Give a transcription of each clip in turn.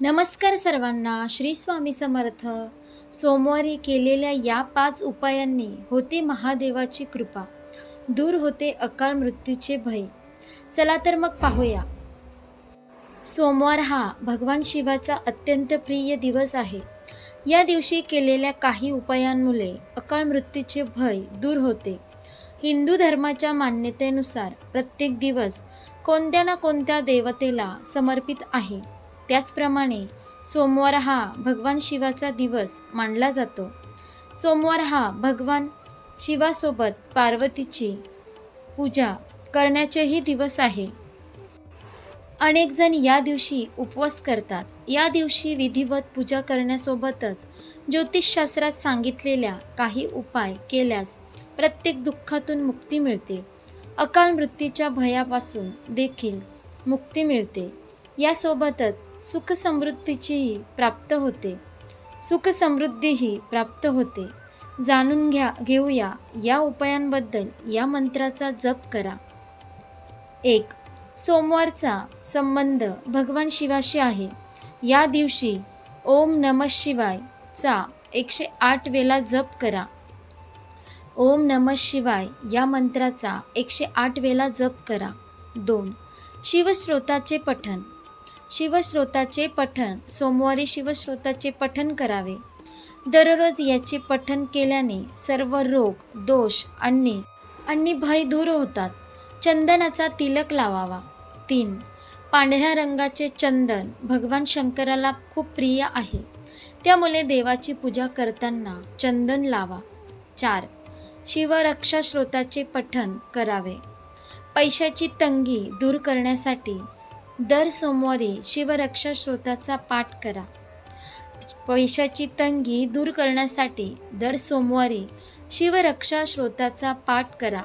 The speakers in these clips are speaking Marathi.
नमस्कार सर्वांना श्री स्वामी समर्थ. सोमवारी केलेल्या या पाच उपायांनी होते महादेवाची कृपा. दूर होते अकाळ मृत्यूचे भय. चला तर मग पाहूया. सोमवार हा भगवान शिवाचा अत्यंत प्रिय दिवस आहे. या दिवशी केलेल्या काही उपायांमुळे अकाळ मृत्यूचे भय दूर होते. हिंदू धर्माच्या मान्यतेनुसार प्रत्येक दिवस कोणत्या ना कोणत्या देवतेला समर्पित आहे. त्याचप्रमाणे सोमवार हा भगवान शिवाचा दिवस मानला जातो. सोमवार हा भगवान शिवासोबत पार्वतीची पूजा करण्याचेही दिवस आहे. अनेकजण या दिवशी उपवास करतात. या दिवशी विधिवत पूजा करण्यासोबतच ज्योतिषशास्त्रात सांगितलेल्या काही उपाय केल्यास प्रत्येक दुःखातून मुक्ती मिळते. अकाल मृत्यूच्या भयापासून देखील मुक्ती मिळते. यासोबतच सुख समृद्धीचीही प्राप्त होते. सुख समृद्धीही प्राप्त होते. जाणून घ्या घेऊया या उपायांबद्दल या मंत्राचा जप करा. एक सोमवारचा संबंध भगवान शिवाशी आहे. या दिवशी ओम नम शिवायचा एकशे आठ वेळा जप करा. ओम नम शिवाय या मंत्राचा एकशे आठ वेळा जप करा. दोन शिवस्रोताचे पठण. शिवस्रोताचे पठण सोमवारी शिवस्रोताचे पठण करावे. दररोज याचे पठण केल्याने सर्व रोग दोष आणि आणि भय दूर होतात. चंदनाचा तिलक लावावा. तीन पांढऱ्या रंगाचे चंदन भगवान शंकराला खूप प्रिय आहे. त्यामुळे देवाची पूजा करताना चंदन लावा. चार शिवरक्षा श्रोताचे पठण करावे. पैशाची तंगी दूर करण्यासाठी दर सोमवारी शिवरक्षा श्रोताचा पाठ करा. पैशाची तंगी दूर करण्यासाठी दर सोमवारी शिवरक्षा श्रोताचा पाठ करा.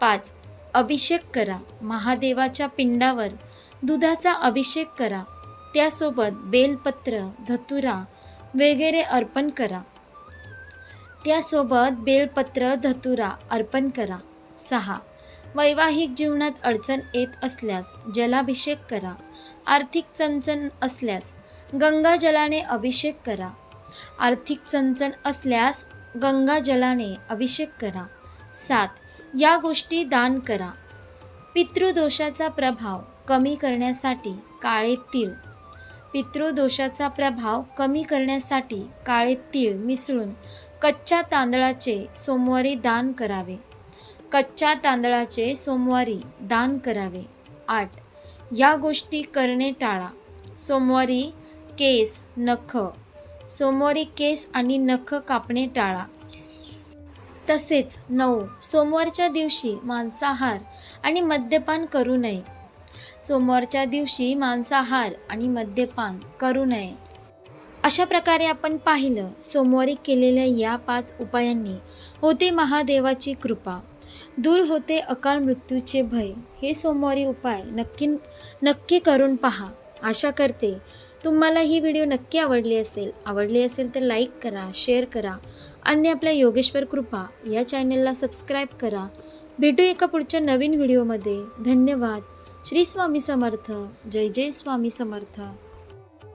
पाच. अभिषेक करा. महादेवाच्या पिंडावर दुधाचा अभिषेक करा. त्यासोबत बेलपत्र धतुरा वगैरे अर्पण करा. त्यासोबत बेलपत्र धतुरा अर्पण करा. सहा. वैवाहिक जीवनात अडचण येत असल्यास जलाभिषेक करा. आर्थिक चणचण असल्यास गंगा जलाने अभिषेक करा. आर्थिक चणचण असल्यास गंगा जलाने अभिषेक करा. सात या गोष्टी दान करा. पितृदोषाचा प्रभाव कमी करण्यासाठी काळे तीळ. पितृदोषाचा प्रभाव कमी करण्यासाठी काळे तीळ मिसळून कच्च्या तांदळाचे सोमवारी दान करावे. कच्च्या तांदळाचे सोमवारी दान करावे. आठ. या गोष्टी करणे टाळा. सोमवारी केस नख. सोमवारी केस आणि नख कापणे टाळा. तसेच नऊ. सोमवारच्या दिवशी मांसाहार आणि मद्यपान करू नये. सोमवारच्या दिवशी मांसाहार आणि मद्यपान करू नये. अशा प्रकारे आपण पाहिलं सोमवारी केलेल्या या पाच उपायांनी होते महादेवाची कृपा. दूर होते अकाळ मृत्यूचे भय. हे सोमवारी उपाय नक्की नक्की करून पहा. आशा करते तुम्हाला ही व्हिडिओ नक्की आवडली असेल. आवडली असेल तर लाईक करा शेअर करा आणि आपल्या योगेश्वर कृपा या चॅनलला सबस्क्राईब करा. भेटू एका पुढच्या नवीन व्हिडिओमध्ये. धन्यवाद. श्री स्वामी समर्थ. जय जय स्वामी समर्थ.